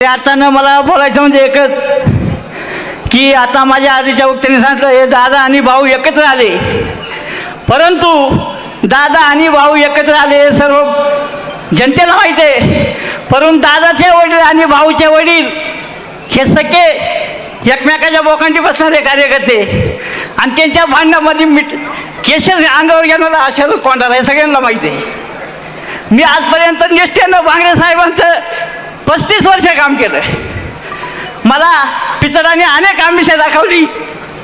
अर्थानं मला बोलायचं म्हणजे एकच की आता माझ्या आधीच्या वक्त्याने सांगितलं हे दादा आणि भाऊ एकत्र आले. परंतु दादा आणि भाऊ एकत्र आले सर्व जनतेला माहीत आहे. परंतु दादाचे वडील आणि भाऊचे वडील हे सगळे एकमेकाच्या बोकांडी बसणारे कार्यकर्ते आणि त्यांच्या भांडणामध्ये मिठ केसेस अंगावर घेणारा अशा कोंडाला हे सगळ्यांना माहिती आहे. मी आजपर्यंत निष्ठेनं बांगरे साहेबांचं पस्तीस वर्ष काम केलं मला पिचडाने अनेक आमिषे दाखवली.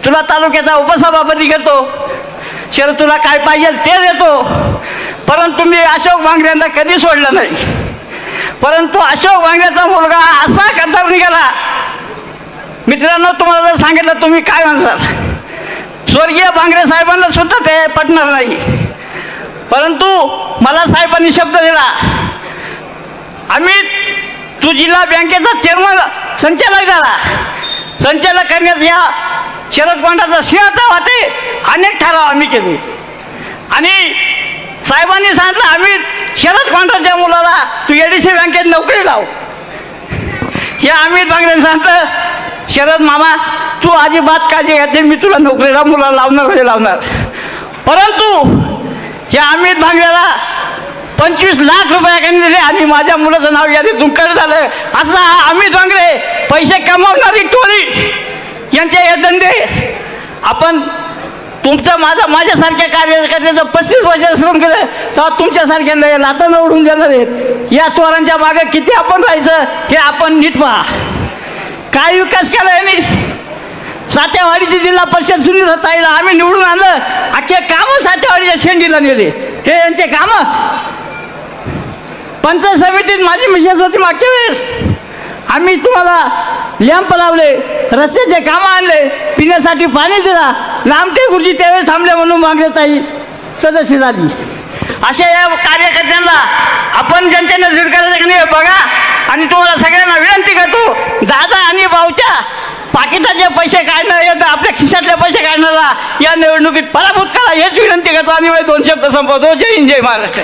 तुला तालुक्याचा उपसभापती घेतो शर तुला काय पाहिजे ते देतो. परंतु मी अशोक वांगऱ्यांना कधी सोडलं नाही. परंतु अशोक वांगऱ्याचा मुलगा असा कथार निघाला. मित्रांनो तुम्हाला जर सांगितलं तुम्ही काय म्हणसाल? स्वर्गीय बांगरे साहेबांना सुद्धा ते पटणार नाही. परंतु मला साहेबांनी शब्द दिला. आम्ही तू जिल्हा बँकेचा चेअरमन संचालक झाला. संचालक करण्याचा या शरद कोंडाचा सिंहाचा वाटे अनेक ठराव आम्ही केले. आणि साहेबांनी सांगितलं आम्ही शरद कोंडाच्या मुलाला तू एडीसी बँकेत नोकरी लाव. हे अमित बांगरेने सांगतं शरद मामा तू अजिबात काळजी घ्यायचे मी तुला नोकरीला मुलाला लावणार म्हणजे लावणार. परंतु या अमित बांगड्याला पंचवीस लाख रुपयाकडे दिले आणि माझ्या मुलाचं नाव यादीतून कट झालं. असं हा आम्ही डोंगरे पैसे कमावणारी टोळी. यांचे हे धंदे. आपण तुमचं माझं माझ्यासारख्या कार्यकर्त्याचं पस्तीस वर्ष श्रम केलं तेव्हा तुमच्यासारख्यांना हे लातानं उडून देणार आहेत. या चोरांच्या मागे किती आपण राहायचं हे आपण नीट पहा. काय विकास केला यांनी? सातेवाडीची जिल्हा परिषद सुनील ताईला आम्ही निवडून आणलं. अख्खे कामं सातेवाडीच्या शेंडीला नेले. हे यांचे कामं? पंचायत समितीत माझी मिसेस होती मागच्या वेळेस. आम्ही तुम्हाला लॅम्प लावले रस्त्याचे कामं आणले पिण्यासाठी पाणी दिला. लांबटे गुरुजी त्यावेळेस थांबले म्हणून मागण्याचाही ताई सदस्य झाली. अशा या कार्यकर्त्यांना आपण जनतेनं झिडकारायचं की नाही बघा. आणि तुम्हाला सगळ्यांना विनंती करतो दादा आणि भाऊच्या पाकिटाचे पैसे काढणं येत आपल्या खिशातले पैसे काढणारा या निवडणुकीत पराभूत करा हेच विनंती करतो. आणि दोन शब्द संपवतो. जय हिंद जय महाराष्ट्र.